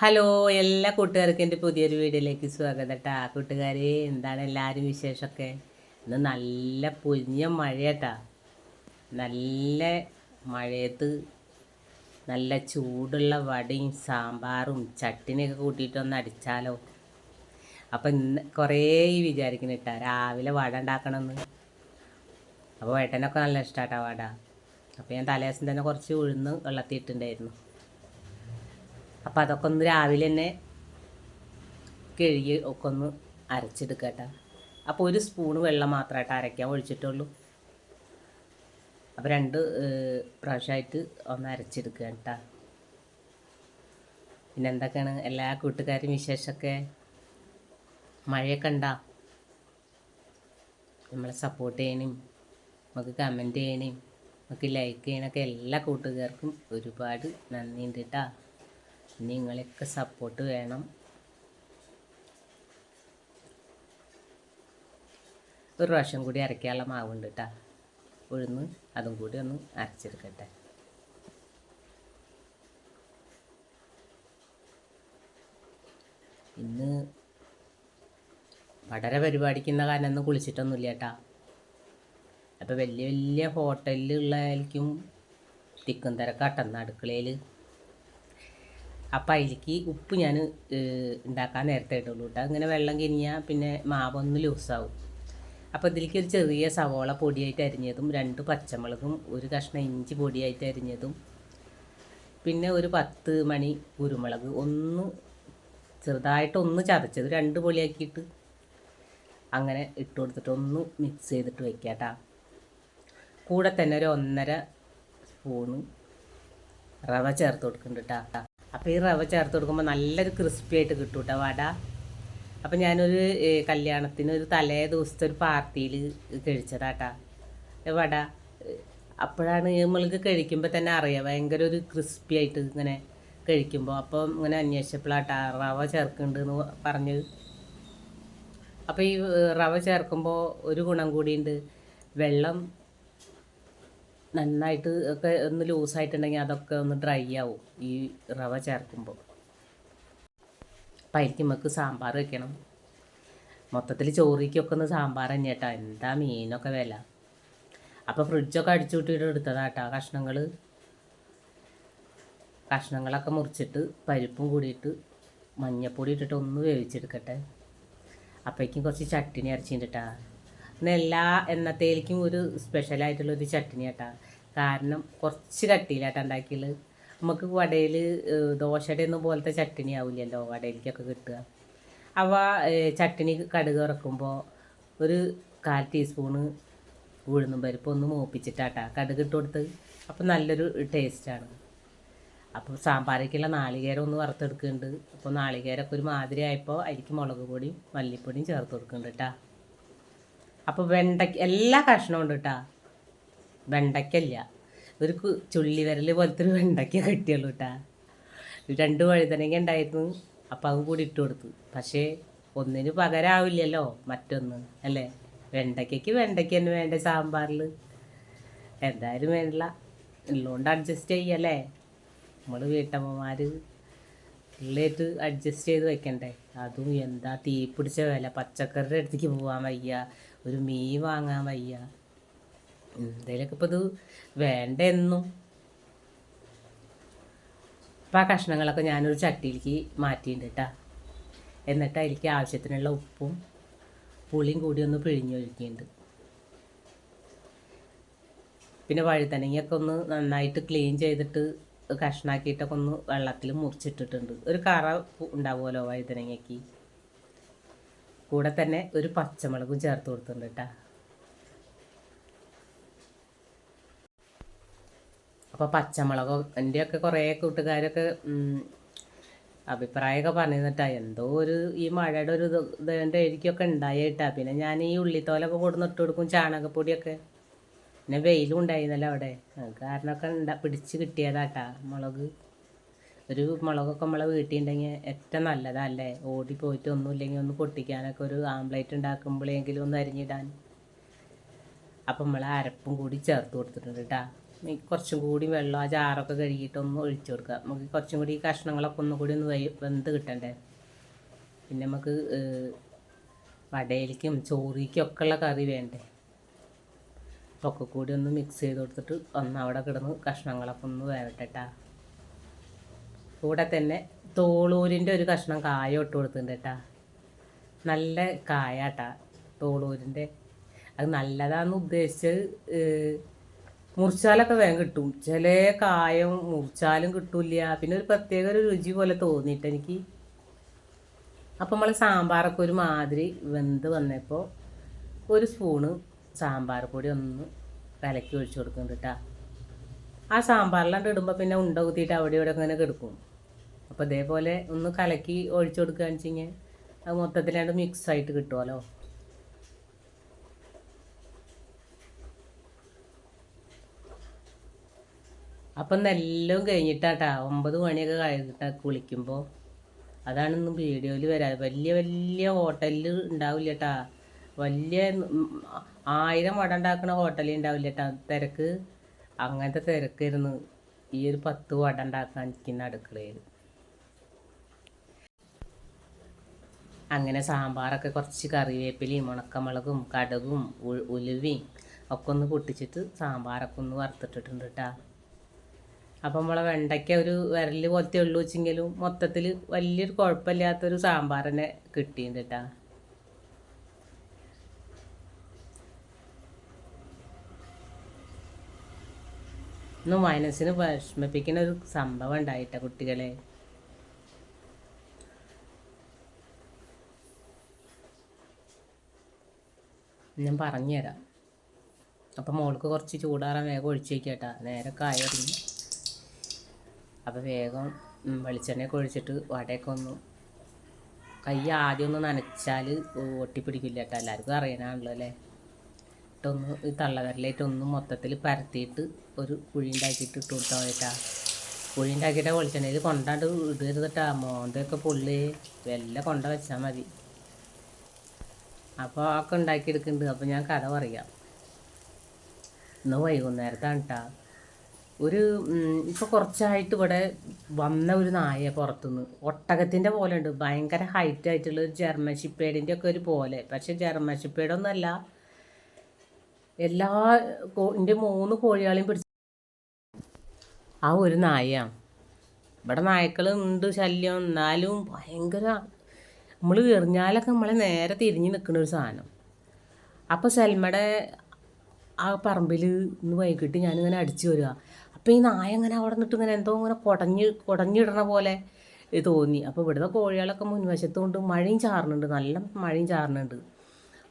Hello എല്ലാ കൂട്ടുകാർക്കും എന്റെ പുതിയൊരു വീഡിയോയിലേക്ക് സ്വാഗതം കേട്ടാ കൂട്ടുകാരെ എന്താണ് എല്ലാവരും വിശേഷമൊക്കെ? ഇന്ന് നല്ല പൊരിഞ്ഞ മഴയട്ടാ. നല്ല മഴയത്ത് നല്ല ചൂടുള്ള വടയും സാമ്പാറും ചട്ടിനിയൊക്കെ കൂട്ടിയിട്ടൊന്ന് അടിച്ചാലോ? അപ്പം ഇന്ന് കുറേ വിചാരിക്കുന്നു കേട്ടാ രാവിലെ വട ഉണ്ടാക്കണമെന്ന് അപ്പോൾ ഏട്ടനൊക്കെ നല്ല ഇഷ്ടമാട്ടാ വട. അപ്പോൾ ഞാൻ തലേദിവസം തന്നെ കുറച്ച് ഉഴുന്ന് വെള്ളത്തിയിട്ടുണ്ടായിരുന്നു അപ്പോൾ അതൊക്കെ ഒന്ന് രാവിലെ തന്നെ കഴുകി ഒക്കെ ഒന്ന് അരച്ചെടുക്കട്ടെ. അപ്പോൾ ഒരു സ്പൂണ് വെള്ളം മാത്രമായിട്ട് അരയ്ക്കാൻ ഒഴിച്ചിട്ടുള്ളൂ. അപ്പോൾ രണ്ട് പ്രാവശ്യമായിട്ട് ഒന്ന് അരച്ചെടുക്കുക കേട്ടോ പിന്നെ എന്തൊക്കെയാണ് എല്ലാ കൂട്ടുകാരും വിശേഷമൊക്കെ? മഴയൊക്കെ ഉണ്ടാ നമ്മളെ സപ്പോർട്ട് ചെയ്യണേയും നമുക്ക് കമന്റ് ചെയ്യണേയും നമുക്ക് ലൈക്ക് ചെയ്യണൊക്കെ എല്ലാ കൂട്ടുകാർക്കും ഒരുപാട് നന്ദിയുണ്ട് കേട്ടോ നിങ്ങളെയൊക്കെ സപ്പോർട്ട് വേണം. ഒരു പ്രാവശ്യം കൂടി അരയ്ക്കാനുള്ള മാവുണ്ട് കേട്ടോ ഉഴുന്ന് അതും കൂടി ഒന്ന് അരച്ചെടുക്കട്ടെ. ഇന്ന് വടരെ പരിപാടിക്കുന്ന കാരണം ഒന്നും കുളിച്ചിട്ടൊന്നുമില്ല കേട്ടാ അപ്പോൾ വലിയ വലിയ ഹോട്ടലിലുള്ളതായിരിക്കും തിക്കും തിരക്കാട്ടെന്ന് അടുക്കളയിൽ അപ്പം അതിലേക്ക് ഉപ്പ് ഞാൻ ഉണ്ടാക്കാൻ നേരത്തെ ഇട്ടുള്ളൂ കേട്ടോ അങ്ങനെ വെള്ളം കിനിയാൽ പിന്നെ മാവൊന്ന് ലൂസാവും. അപ്പോൾ ഇതിലേക്ക് ഒരു ചെറിയ സവോള പൊടിയായിട്ട് അരിഞ്ഞതും രണ്ട് പച്ചമുളകും ഒരു കഷ്ണം ഇഞ്ചി പൊടിയായിട്ട് അരിഞ്ഞതും പിന്നെ ഒരു പത്ത് മണി കുരുമുളക്. ഒന്ന് ചെറുതായിട്ട് ഒന്ന് ചതച്ചത് രണ്ട് പൊളിയാക്കിയിട്ട് അങ്ങനെ ഇട്ട് കൊടുത്തിട്ട് ഒന്ന് മിക്സ് ചെയ്തിട്ട് വെക്കാട്ടാ കൂടെ തന്നെ ഒരു ഒന്നര സ്പൂണ് റവ ചേർത്ത് കൊടുക്കുന്നുണ്ട് കേട്ടോ അപ്പോൾ ഈ റവ ചേർത്ത് കൊടുക്കുമ്പോൾ നല്ലൊരു ക്രിസ്പി ആയിട്ട് കിട്ടും കേട്ടോ വട. അപ്പോൾ ഞാനൊരു കല്യാണത്തിന് ഒരു തലേ ദിവസത്തെ ഒരു പാർട്ടിയിൽ കഴിച്ചതാട്ടാ. വട. അപ്പോഴാണ് നമ്മൾക്ക് കഴിക്കുമ്പോൾ തന്നെ അറിയാം ഭയങ്കര ഒരു ക്രിസ്പി ആയിട്ട് ഇങ്ങനെ കഴിക്കുമ്പോൾ അപ്പോൾ ഇങ്ങനെ അന്വേഷിച്ചപ്പോഴാട്ടാ റവ ചേർക്കുന്നുണ്ട് എന്ന് അപ്പോൾ ഈ റവ ചേർക്കുമ്പോൾ ഒരു ഗുണം കൂടിയുണ്ട്. വെള്ളം നന്നായിട്ട് ഒക്കെ ഒന്ന് ലൂസായിട്ടുണ്ടെങ്കിൽ അതൊക്കെ ഒന്ന് ഡ്രൈ ആവും. ഈ റവ ചേർക്കുമ്പോൾ അപ്പം അതിലേക്ക് നമുക്ക് സാമ്പാർ വെക്കണം. മൊത്തത്തിൽ ചോറിക്കൊക്കെ ഒന്ന് സാമ്പാർ തന്നെ കേട്ടോ എന്താ മീനൊക്കെ വില. അപ്പോൾ ഫ്രിഡ്ജൊക്കെ അടിച്ചു എടുത്തതാ കേട്ടോ കഷ്ണങ്ങൾ കഷ്ണങ്ങളൊക്കെ മുറിച്ചിട്ട് പരിപ്പും കൂടിയിട്ട് മഞ്ഞപ്പൊടി ഇട്ടിട്ട് ഒന്ന് വേവിച്ചെടുക്കട്ടെ. അപ്പോഴേക്കും കുറച്ച് ചട്ടിനി അരച്ചിട്ടാ പിന്നെ എല്ലാ എണ്ണത്തേലേക്കും ഒരു സ്പെഷ്യലായിട്ടുള്ള ഒരു ചട്ടിനി കേട്ടോ കാരണം കുറച്ച് കട്ടിയിലാട്ടാ ഉണ്ടാക്കിയത്. നമുക്ക് വടയിൽ ദോശയുടെ ഒന്നും പോലത്തെ ചട്ടിനി ആവില്ലല്ലോ വടയിലേക്കൊക്കെ കിട്ടുക. അവ ചട്ടിനി കടുക് ഇറക്കുമ്പോൾ ഒരു കാൽ ടീസ്പൂണ് ഉഴുന്നും പരിപ്പ് ഒന്ന് മൂപ്പിച്ചിട്ടാട്ടാ കടുക് ഇട്ട് കൊടുത്ത്. അപ്പം നല്ലൊരു ടേസ്റ്റാണ് അപ്പോൾ സാമ്പാറേക്കുള്ള നാളികേരം ഒന്ന് വറുത്തെടുക്കുന്നുണ്ട്. അപ്പോൾ നാളികേരമൊക്കെ ഒരു മാതിരി ആയപ്പോൾ അതിലേക്ക് മുളക് പൊടിയും മല്ലിപ്പൊടിയും ചേർത്ത് കൊടുക്കുന്നുണ്ട് കേട്ടോ അപ്പോൾ വെണ്ടയ്ക്ക എല്ലാ കഷ്ണവും ഉണ്ട് കേട്ടോ വെണ്ടയ്ക്കല്ല ഒരു ചുള്ളി വിരൽ പോലത്തെ ഒരു വെണ്ടയ്ക്ക കിട്ടിയുള്ളൂ കേട്ടാ രണ്ട് വഴുതനങ്ങ ഉണ്ടായിരുന്നു. അപ്പോൾ അതും കൂടി ഇട്ട് കൊടുത്തു. പക്ഷേ ഒന്നിന് പകരാവില്ലല്ലോ മറ്റൊന്ന് അല്ലേ? വെണ്ടയ്ക്കയ്ക്ക് വെണ്ടയ്ക്ക തന്നെ വേണ്ട സാമ്പാറിൽ എന്തായാലും വേണ്ടില്ല. ഉള്ളതുകൊണ്ട് അഡ്ജസ്റ്റ് ചെയ്യല്ലേ നമ്മൾ വീട്ടമ്മമാർ പിള്ളേറ്റ് അഡ്ജസ്റ്റ് ചെയ്ത് വെക്കണ്ടേ? അതും എന്താ തീ പിടിച്ച വില? പച്ചക്കറിയുടെ അടുത്തേക്ക് പോകാൻ വയ്യ. ഒരു മീ വാങ്ങാൻ വയ്യ. എന്തേലൊക്കെ ഇപ്പോൾ ഇത് വേണ്ട എന്നും അപ്പം ആ കഷ്ണങ്ങളൊക്കെ ഞാനൊരു ചട്ടിയിലേക്ക് മാറ്റിയിട്ടുണ്ട് കേട്ടോ എന്നിട്ട് അതിലേക്ക് ആവശ്യത്തിനുള്ള ഉപ്പും പുളിയും കൂടി ഒന്ന് പിഴിഞ്ഞൊഴിക്കുന്നുണ്ട് പിന്നെ വഴുതനങ്ങയൊക്കെ ഒന്ന് നന്നായിട്ട് ക്ലീൻ ചെയ്തിട്ട് കഷ്ണാക്കിയിട്ടൊക്കെ ഒന്ന് വെള്ളത്തിൽ മുറിച്ചിട്ടിട്ടുണ്ട്. ഒരു കറ ഉണ്ടാവുമല്ലോ വഴുതനങ്ങയ്ക്ക് കൂടെ തന്നെ ഒരു പച്ചമുളകും ചേർത്ത് കൊടുത്തിട്ടുണ്ട് കേട്ടോ. അപ്പോൾ പച്ചമുളകോ എന്റെയൊക്കെ കുറേ കൂട്ടുകാരൊക്കെ അഭിപ്രായമൊക്കെ പറഞ്ഞിട്ടാ എന്തോ ഒരു ഈ മഴയുടെ ഒരു ഇതിന്റെ എനിക്കൊക്കെ ഉണ്ടായിട്ടാ പിന്നെ ഞാൻ ഈ ഉള്ളിത്തോലൊക്കെ കൊടുന്ന് ഇട്ട് കൊടുക്കും ചാണകപ്പൊടിയൊക്കെ. പിന്നെ വെയിലും ഉണ്ടായിരുന്നല്ലോ അവിടെ. കാരണമൊക്കെ ഉണ്ടാ പിടിച്ച് കിട്ടിയതാട്ടാ മുളക്. ഒരു മുളകൊക്കെ നമ്മളെ വീട്ടിലുണ്ടെങ്കിൽ ഏറ്റവും നല്ലതല്ലേ? ഓടിപ്പോയിട്ട് ഒന്നുമില്ലെങ്കിൽ ഒന്ന് പൊട്ടിക്കാനൊക്കെ ഒരു ആംപ്ലേറ്റ് ഉണ്ടാക്കുമ്പോഴെങ്കിലും ഒന്ന് അരിഞ്ഞിടാൻ. അപ്പം നമ്മൾ അരപ്പും കൂടി ചേർത്ത് കൊടുത്തിട്ടുണ്ട് കേട്ടാ കുറച്ചും കൂടി വെള്ളം ആ ജാറൊക്കെ കഴുകിയിട്ട് ഒന്ന് ഒഴിച്ചു കൊടുക്കുക നമുക്ക് കുറച്ചും കൂടി ഈ കഷ്ണങ്ങളൊക്കെ ഒന്നും കൂടി ഒന്ന് വെന്ത് കിട്ടണ്ടേ? പിന്നെ നമുക്ക് വടയിലേക്കും ചോറിക്കും ഒക്കെ ഉള്ള കറി വേണ്ടേ? ഒക്കെ കൂടി ഒന്ന് മിക്സ് ചെയ്ത് കൊടുത്തിട്ട് ഒന്ന് അവിടെ കിടന്ന് കഷ്ണങ്ങളൊക്കെ ഒന്ന് വേവട്ടെട്ടാ കൂടെ തന്നെ തോളൂരിന്റെ ഒരു കഷ്ണം കായ ഇട്ട് കൊടുത്തിട്ടുണ്ട് കേട്ടാ. നല്ല കായ കേട്ടാ തോളൂരിന്റെ അത് നല്ലതാന്ന് ഉദ്ദേശിച്ചത് മുറിച്ചാലൊക്കെ വേഗം കിട്ടും. ചില കായം മുറിച്ചാലും കിട്ടൂല പിന്നെ ഒരു പ്രത്യേക ഒരു രുചി പോലെ തോന്നിയിട്ട് എനിക്ക്. അപ്പം നമ്മൾ സാമ്പാറൊക്കെ ഒരു മാതിരി വെന്ത് വന്നപ്പോൾ ഒരു സ്പൂണ് സാമ്പാർ പൊടി ഒന്ന് കലക്കി ഒഴിച്ചു കൊടുക്കുന്നുണ്ട് കേട്ടോ. ആ സാമ്പാറിലാണ്ട് ഇടുമ്പോൾ പിന്നെ ഉണ്ട കുത്തിയിട്ട് അവിടെ ഇവിടെ ഇങ്ങനെ കിടക്കും. അപ്പോൾ ഇതേപോലെ ഒന്ന് കലക്കി ഒഴിച്ചു കൊടുക്കുകയെന്ന് വെച്ച് കഴിഞ്ഞാൽ അത് മൊത്തത്തിലാണ്ട് മിക്സ് ആയിട്ട് കിട്ടുമല്ലോ അപ്പം നെല്ലും കഴിഞ്ഞിട്ടാട്ടാ ഒമ്പത് മണിയൊക്കെ കഴിഞ്ഞിട്ടാ കുളിക്കുമ്പോൾ അതാണ്ന്ന് വീഡിയോയിൽ വരാതെ വലിയ വലിയ ഹോട്ടലിൽ ഉണ്ടാവില്ല കേട്ടാ വലിയ ആയിരം വട ഉണ്ടാക്കുന്ന ഹോട്ടലിൽ ഉണ്ടാവില്ല കേട്ടാ തിരക്ക് അങ്ങനത്തെ തിരക്കായിരുന്നു. ഈ ഒരു പത്ത് വട ഉണ്ടാക്കാൻ നിൽക്കുന്ന അടുക്കളയിൽ അങ്ങനെ സാമ്പാറൊക്കെ കുറച്ച് കറിവേപ്പിലയും ഉണക്കമുളകും കടുകും ഉലുവയും ഒക്കെ ഒന്ന് പൊട്ടിച്ചിട്ട് സാമ്പാറൊക്കെ ഒന്ന് വറുത്തിട്ടിട്ടുണ്ട് കേട്ടാ അപ്പം നമ്മളെ വെണ്ടയ്ക്ക ഒരു വിരൽ പോലത്തെ ഉള്ളു വെച്ചെങ്കിലും മൊത്തത്തിൽ വലിയൊരു കുഴപ്പമില്ലാത്തൊരു സാമ്പാർ തന്നെ കിട്ടിയിട്ടുണ്ട് കേട്ടാ ഇന്ന് മനസ്സിന് വിഷമിപ്പിക്കുന്ന ഒരു സംഭവം ഉണ്ടായിട്ട കുട്ടികളെ. ഞാൻ പറഞ്ഞുതരാം. അപ്പം മോൾക്ക് കുറച്ച് ചൂടാറാൻ വേഗം ഒഴിച്ച് വയ്ക്കട്ടാ നേരെ കായ അപ്പം വേഗം വെളിച്ചെണ്ണയൊക്കെ ഒഴിച്ചിട്ട് വടയൊക്കെ ഒന്ന് കൈ ആദ്യം ഒന്ന് നനച്ചാൽ ഒട്ടിപ്പിടിക്കില്ല കേട്ടോ എല്ലാവർക്കും അറിയാനാണല്ലോ അല്ലേ? ഇട്ടൊന്ന് ഈ തള്ളവരലായിട്ടൊന്ന് മൊത്തത്തിൽ പരത്തിയിട്ട് ഒരു കുഴി ഉണ്ടാക്കിയിട്ട് ഇട്ട് കൊടുത്താൽ മതിട്ടാ. കുഴി ഉണ്ടാക്കിയിട്ട് വെളിച്ചെണ്ണയിൽ കൊണ്ടാണ്ട് ഇടരുതട്ടാ മോന്തയൊക്കെ പൊള്ളി വെല്ല കൊണ്ട വെച്ചാൽ മതി. അപ്പോൾ ഒക്കെ ഉണ്ടാക്കിയെടുക്കുന്നുണ്ട്. അപ്പോൾ ഞാൻ കഥ പറയാം. ഇന്ന് വൈകുന്നേരത്താണ് കേട്ടോ ഒരു ഇപ്പോൾ കുറച്ചായിട്ട് ഇവിടെ വന്ന ഒരു നായ പുറത്തുനിന്ന്. ഒട്ടകത്തിന്റെ പോലെ ഉണ്ട് ഭയങ്കര ഹൈറ്റ് ആയിട്ടുള്ള ഒരു ജർമ്മൻ ഷിപ്പേഡിന്റെ ഒക്കെ ഒരു പോലെ. പക്ഷേ ജർമ്മൻ ഷിപ്പേഡൊന്നുമല്ല എല്ലാ കോന്റെ മൂന്ന് കോഴികളെയും പിടിച്ച് ആ ഒരു നായയാണ്. ഇവിടെ നായ്ക്കൾ ഉണ്ട് ശല്യം. എന്നാലും ഭയങ്കര നമ്മൾ എറിഞ്ഞാലൊക്കെ നമ്മളെ നേരെ തിരിഞ്ഞ് നിൽക്കുന്ന ഒരു സാധനം. അപ്പോൾ സൽമയുടെ ആ പറമ്പിൽ ഇന്ന് വൈകിട്ട് ഞാനിങ്ങനെ അടിച്ചു വരിക. അപ്പോൾ ഈ നായ ഇങ്ങനെ അവിടെ നിന്നിട്ട് ഇങ്ങനെ എന്തോ ഇങ്ങനെ കുടഞ്ഞ് കുടഞ്ഞിടണ പോലെ തോന്നി. അപ്പോൾ ഇവിടുത്തെ കോഴികളൊക്കെ മുൻവശത്തുകൊണ്ട് മഴയും ചാറുന്നുണ്ട് നല്ല മഴയും ചാറുന്നുണ്ട്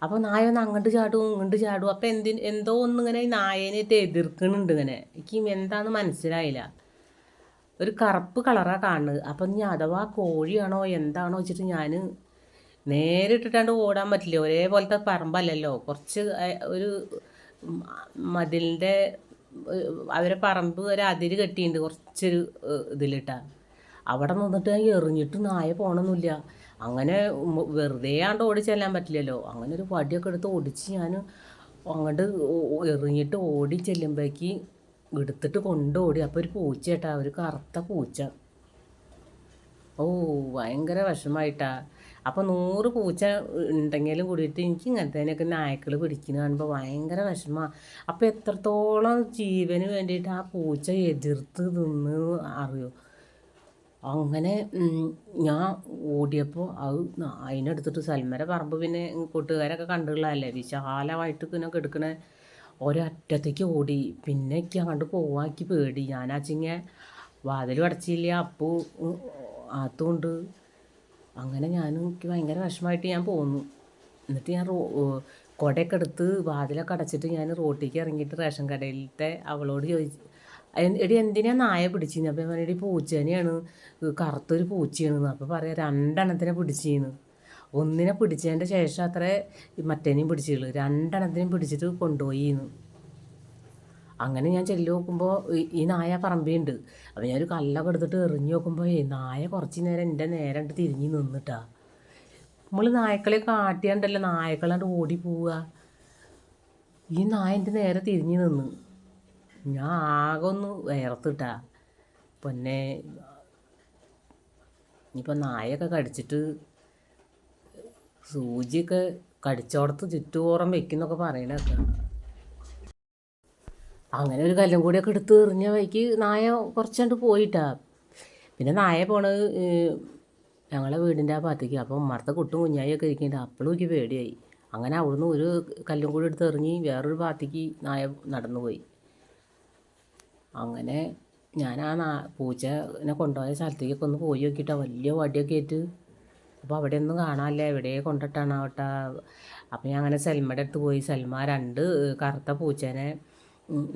അപ്പോൾ നായ ഒന്ന് അങ്ങോട്ട് ചാടും ഇങ്ങോട്ട് ചാടും. അപ്പോൾ എന്തിന് എന്തോ ഒന്നിങ്ങനെ ഈ നായനായിട്ട് എതിർക്കുന്നുണ്ട് ഇങ്ങനെ. എനിക്ക് എന്താണെന്ന് മനസ്സിലായില്ല. ഒരു കറുപ്പ് കളറാണ് കാണുന്നത്. അപ്പം ഇനി അഥവാ കോഴിയാണോ എന്താണോ വെച്ചിട്ട് ഞാൻ നേരെ ഇട്ടിട്ടാണ്ട് ഓടാൻ പറ്റില്ല. ഒരേപോലത്തെ പറമ്പല്ലല്ലോ. കുറച്ച് ഒരു മതിലിന്റെ അവരെ പറമ്പ് ഒരു അതിര് കെട്ടിയിട്ടുണ്ട് കുറച്ചൊരു ഇതിലിട്ടാണ് അവിടെ നിന്നിട്ട് ഞാൻ എറിഞ്ഞിട്ട് നായ പോകണമെന്നില്ല അങ്ങനെ വെറുതെ ആണ്ട് ഓടി ചെല്ലാൻ പറ്റില്ലല്ലോ. അങ്ങനെ ഒരു വടിയൊക്കെ എടുത്ത് ഓടിച്ച് ഞാൻ അങ്ങോട്ട് എറിഞ്ഞിട്ട് ഓടി ചെല്ലുമ്പോഴേക്ക് എടുത്തിട്ട് കൊണ്ടോടി. അപ്പോൾ ഒരു പൂച്ച കേട്ടാ ഒരു കറുത്ത പൂച്ച. ഓ ഭയങ്കര വിഷമായിട്ടാ. അപ്പോൾ നൂറ് പൂച്ച ഉണ്ടെങ്കിലും കൂടിയിട്ട് എനിക്ക് ഇങ്ങനത്തേനൊക്കെ നായ്ക്കൾ പിടിക്കുന്ന കാണുമ്പോൾ ഭയങ്കര വിഷമമാണ് അപ്പോൾ എത്രത്തോളം ജീവന് വേണ്ടിയിട്ട് ആ പൂച്ച എതിർത്ത് നിന്ന് അറിയോ? അങ്ങനെ ഞാൻ ഓടിയപ്പോൾ അത് അതിനെടുത്തിട്ട് സൽമര പറമ്പ് പിന്നെ കൂട്ടുകാരൊക്കെ കണ്ടുള്ളതല്ലേ വിശാലമായിട്ട് ഇങ്ങനെ കിടക്കണ. ഒരറ്റത്തേക്ക് ഓടി. പിന്നെ എനിക്ക് അങ്ങോട്ട് പോവാക്കി പേടി. ഞാനാച്ചിങ്ങ വാതിൽ അടച്ചില്ല? അപ്പു അതുകൊണ്ട് അങ്ങനെ ഞാൻ എനിക്ക് ഭയങ്കര വിഷമമായിട്ട് ഞാൻ പോന്നു. എന്നിട്ട് ഞാൻ റോ കുടയൊക്കെ എടുത്ത് വാതിലൊക്കെ അടച്ചിട്ട് ഞാൻ റോട്ടിലേക്ക് ഇറങ്ങിയിട്ട് റേഷൻ കടയിലത്തെ അവളോട് ചോദിച്ചു എടി എന്തിനാ നായ പിടിച്ചിന്ന്? അപ്പം എടി പൂച്ചേനെയാണ്. കറുത്തൊരു പൂച്ചയാണ്. അപ്പോൾ പറയാം രണ്ടെണ്ണത്തിനെ പിടിച്ചിന്ന്. ഒന്നിനെ പിടിച്ചതിന്റെ ശേഷം അത്ര മറ്റേനെയും പിടിച്ചുള്ളൂ രണ്ടെണ്ണത്തിനെയും പിടിച്ചിട്ട് കൊണ്ടുപോയിന്ന്. അങ്ങനെ ഞാൻ ചെല്ലു നോക്കുമ്പോൾ ഈ നായ പറമ്പിയുണ്ട് അപ്പം ഞാനൊരു കല്ലൊക്കെ എടുത്തിട്ട് എറിഞ്ഞു നോക്കുമ്പോൾ ഈ നായ കുറച്ച് നേരം എന്റെ നേരം തിരിഞ്ഞു നിന്നിട്ടാ. നമ്മൾ നായ്ക്കളെ കാട്ടിയാണ്ടല്ലോ നായ്ക്കളാണ്ട് ഓടി പോവുക. ഈ നായ എന്റെ നേരെ തിരിഞ്ഞ് നിന്ന്. ഞാൻ ആകെ ഒന്ന് വേർത്തിട്ടാ. പിന്നെ ഇനിയിപ്പോൾ നായൊക്കെ കടിച്ചിട്ട് സൂചിയൊക്കെ കടിച്ചോടത്ത് ചുറ്റുപോറം വെക്കുന്നൊക്കെ പറയണൊക്കെ അങ്ങനെ ഒരു കല്ലും കൂടിയൊക്കെ എടുത്ത് എറിഞ്ഞ വഴിക്ക് നായ കുറച്ചുകൊണ്ട് പോയിട്ടാ. പിന്നെ നായ പോണത് ഞങ്ങളെ വീടിന്റെ ആ ഭാഗത്തേക്ക്. അപ്പോൾ ഉമ്മർത്തെ കുട്ടും കുഞ്ഞായിയൊക്കെ ഇരിക്കുന്നുണ്ട് അപ്പോഴും എനിക്ക് പേടിയായി. അങ്ങനെ അവിടുന്ന് ഒരു കല്ലും കൂടി എടുത്ത് എറിഞ്ഞ് വേറൊരു ഭാഗത്തേക്ക് നായ നടന്നു പോയി. അങ്ങനെ ഞാൻ ആ പൂച്ചനെ കൊണ്ടുപോയ സ്ഥലത്തേക്കൊക്കെ ഒന്ന് പോയി നോക്കിയിട്ടാണ് വലിയ വടിയൊക്കെ ആയിട്ട് അപ്പോൾ അവിടെ ഒന്നും കാണാനില്ല. എവിടെ കൊണ്ടിട്ടാണ് ആവട്ടെ അപ്പോൾ ഞാൻ അങ്ങനെ സൽമയുടെ അടുത്ത് പോയി. സൽമ രണ്ട് കറുത്ത പൂച്ചേനെ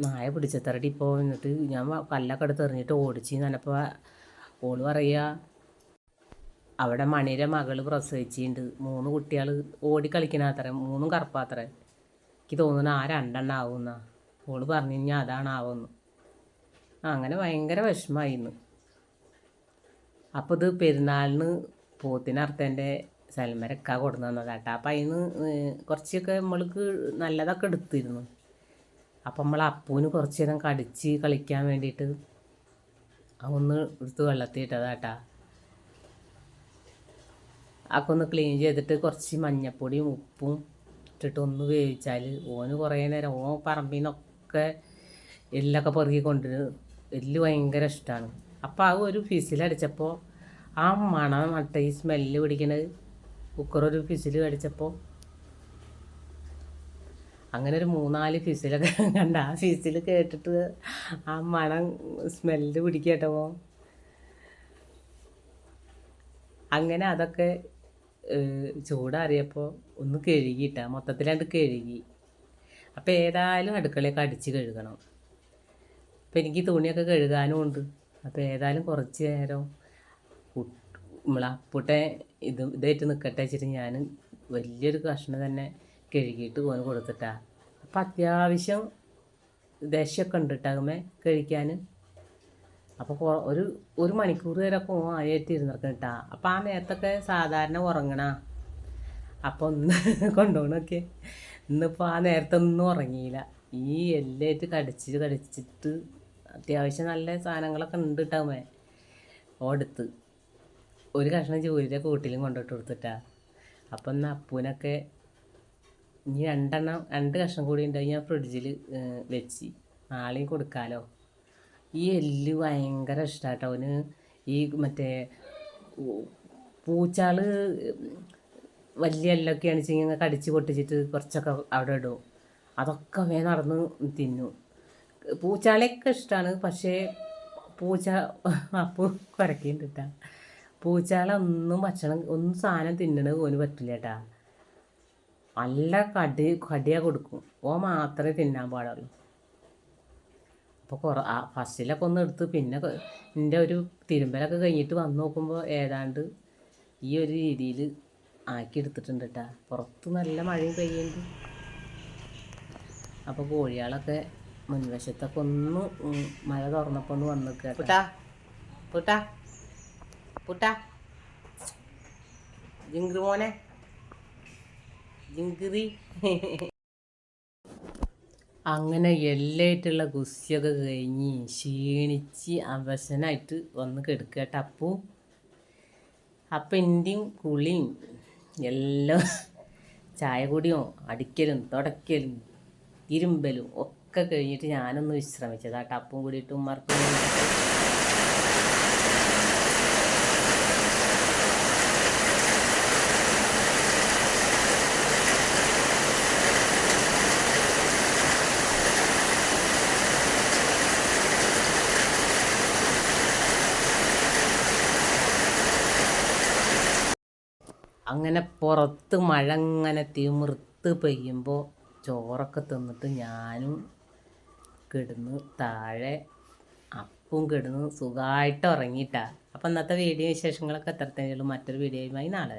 നായ പിടിച്ചത്തറടി ഇപ്പോൾ എന്നിട്ട് ഞാൻ കല്ലൊക്കെ എടുത്ത് എറിഞ്ഞിട്ട് ഓടിച്ച് നനപ്പോൾ ഓൾ പറയുക അവിടെ മണിയുടെ മകൾ പ്രസവിച്ചിട്ടുണ്ട് മൂന്ന് കുട്ടികൾ ഓടി കളിക്കണാത്ര. മൂന്നും കറുപ്പാത്ര. എനിക്ക് തോന്നുന്നു ആ രണ്ടെണ്ണം ആവുന്ന. ഓൾ പറഞ്ഞു കഴിഞ്ഞാൽ അതാണ് ആവുന്നു അങ്ങനെ ഭയങ്കര വിഷമമായിരുന്നു അപ്പോൾ ഇത് പെരുന്നാളിന് പോത്തിനറുത്തന്റെ സൽമരക്ക കൊടുന്നു തന്നതാട്ടോ അപ്പം അതിന് കുറച്ചൊക്കെ നമ്മൾക്ക് നല്ലതൊക്കെ എടുത്തിരുന്നു. അപ്പം നമ്മൾ അപ്പൂന് കുറച്ച് നേരം കടിച്ച് കളിക്കാൻ വേണ്ടിയിട്ട് അതൊന്ന് എടുത്ത് വെള്ളത്തിൽ ഇട്ടതാട്ടാ അതൊക്കെ ഒന്ന് ക്ലീൻ ചെയ്തിട്ട് കുറച്ച് മഞ്ഞപ്പൊടിയും ഉപ്പും ഇട്ടിട്ട് ഒന്ന് വേവിച്ചാൽ ഓന് കുറേ നേരം ഓൻ പറമ്പിൽ നിന്നൊക്കെ എല്ലൊക്കെ പെറുകി കൊണ്ടുവരും. എല്ല് ഭയങ്കര ഇഷ്ടമാണ് അപ്പോൾ ആ ഒരു ഫിസിലടിച്ചപ്പോൾ ആ മണം നട്ട ഈ സ്മെല്ല് പിടിക്കണത്. കുക്കറൊരു ഫിസിൽ കടിച്ചപ്പോൾ അങ്ങനെ ഒരു മൂന്നാൽ ഫിസിലൊക്കെ കണ്ട ആ ഫിസിൽ കേട്ടിട്ട് ആ മണം സ്മെല്ല് പിടിക്കട്ടോ അങ്ങനെ അതൊക്കെ ചൂടറിയപ്പോൾ ചൂടാറിയപ്പോൾ ഒന്ന് കഴുകിയിട്ട. മൊത്തത്തിലാണ്ട് കഴുകി. അപ്പോൾ ഏതായാലും അടുക്കളയൊക്കെ അടിച്ച് കഴുകണം. അപ്പോൾ എനിക്ക് തുണിയൊക്കെ കഴുകാനും ഉണ്ട് അപ്പോൾ ഏതായാലും കുറച്ച് നേരം നമ്മളെ അപ്പൂട്ടെ ഇത് ഇതായിട്ട് നിൽക്കട്ടെ വെച്ചിട്ട് ഞാൻ വലിയൊരു കഷ്ണം തന്നെ കഴുകിയിട്ട് ഓന് കൊടുത്തിട്ടാ. അപ്പം അത്യാവശ്യം ദേഷ്യമൊക്കെ ഉണ്ട് കഴിക്കാൻ അപ്പോൾ ഒരു ഒരു മണിക്കൂർ വരെ ഓൻ ആയിട്ട് ഇരുന്നിട്ട് കേട്ടാ അപ്പം ആ നേരത്തൊക്കെ സാധാരണ ഉറങ്ങണ. അപ്പോൾ ഒന്ന് കൊണ്ടുപോകണൊക്കെ ഇന്നിപ്പോൾ ആ നേരത്തൊന്നും ഉറങ്ങിയില്ല. ഈ എല്ലായിട്ട് കടിച്ച് കടിച്ചിട്ട് അത്യാവശ്യം നല്ല സാധനങ്ങളൊക്കെ ഉണ്ട് കേട്ടാമേ ഓടുത്ത് ഒരു കഷ്ണം ജോലിയുടെ കൂട്ടിലും കൊണ്ടിട്ട് കൊടുത്തിട്ടാ. അപ്പം എന്നാൽ അപ്പൂനൊക്കെ ഇനി രണ്ടെണ്ണം രണ്ട് കഷ്ണം കൂടി ഉണ്ടായി ഞാൻ ഫ്രിഡ്ജിൽ വെച്ച് നാളെയും കൊടുക്കാലോ. ഈ എല്ല് ഭയങ്കര ഇഷ്ടാട്ടോ. അവന് ഈ മറ്റേ പൂച്ചാൾ വലിയ എല്ലൊക്കെയാണ് വെച്ചെങ്കിൽ കടിച്ച് പൊട്ടിച്ചിട്ട് കുറച്ചൊക്കെ അവിടെ ഇടും. അതൊക്കെ വേ നടന്ന് തിന്നു. പൂച്ചാളെയൊക്കെ ഇഷ്ടമാണ് പക്ഷേ പൂച്ച അപ്പു കുരക്കുന്നുണ്ട് കേട്ടാ പൂച്ചാളെ ഒന്നും ഭക്ഷണം ഒന്നും സാധനം തിന്നണത് ഓന് പറ്റില്ല കേട്ടാ നല്ല കടി കടിയാ കൊടുക്കും. ഓ മാത്രമേ തിന്നാൻ പാടുള്ളൂ. അപ്പോൾ കുറ ഫസ്റ്റിലൊക്കെ ഒന്ന് എടുത്ത് പിന്നെ എന്റെ ഒരു തിരുമ്പലൊക്കെ കഴിഞ്ഞിട്ട് വന്ന് നോക്കുമ്പോൾ ഏതാണ്ട് ഈ ഒരു രീതിയിൽ ആക്കി എടുത്തിട്ടുണ്ട് കേട്ടാ പുറത്ത് നല്ല മഴയും പെയ്യുന്നുണ്ട് അപ്പോൾ കോഴികളൊക്കെ മുൻവശത്തൊക്കെ ഒന്ന് മഴ തുറന്നപ്പോൾ ഒന്ന് വന്ന് നിൽക്കുക പുട്ടാ. പുട്ടാ. ജിങ്ക് മോനെ. ജിങ്കിറി അങ്ങനെ എല്ലായിട്ടുള്ള ഗുസ്തിയൊക്കെ കഴിഞ്ഞ് ക്ഷീണിച്ച് അവശനായിട്ട് വന്ന് കിടക്കട്ടെ അപ്പു. അപ്പം എന്റെയും കുളിയും എല്ലാം ചായ കുടിയും അടിക്കലും തുടയ്ക്കലും ഇരുമ്പലും ഒക്കെ കഴിഞ്ഞിട്ട് ഞാനൊന്ന് വിശ്രമിച്ചതാ അപ്പും കൂടിയിട്ട് ഉമ്മർക്കും അങ്ങനെ പുറത്ത് മഴ അങ്ങനെ തിമിർത്ത് പെയ്യുമ്പോൾ ചോറൊക്കെ തിന്നിട്ട് ഞാനും കിടന്ന് താഴെ അപ്പും കിടന്ന് സുഖമായിട്ട് ഉറങ്ങിയിട്ടാണ് അപ്പം ഇന്നത്തെ വീഡിയോ വിശേഷങ്ങളൊക്കെ എത്ര മറ്റൊരു വീഡിയോയുമായി നാളെ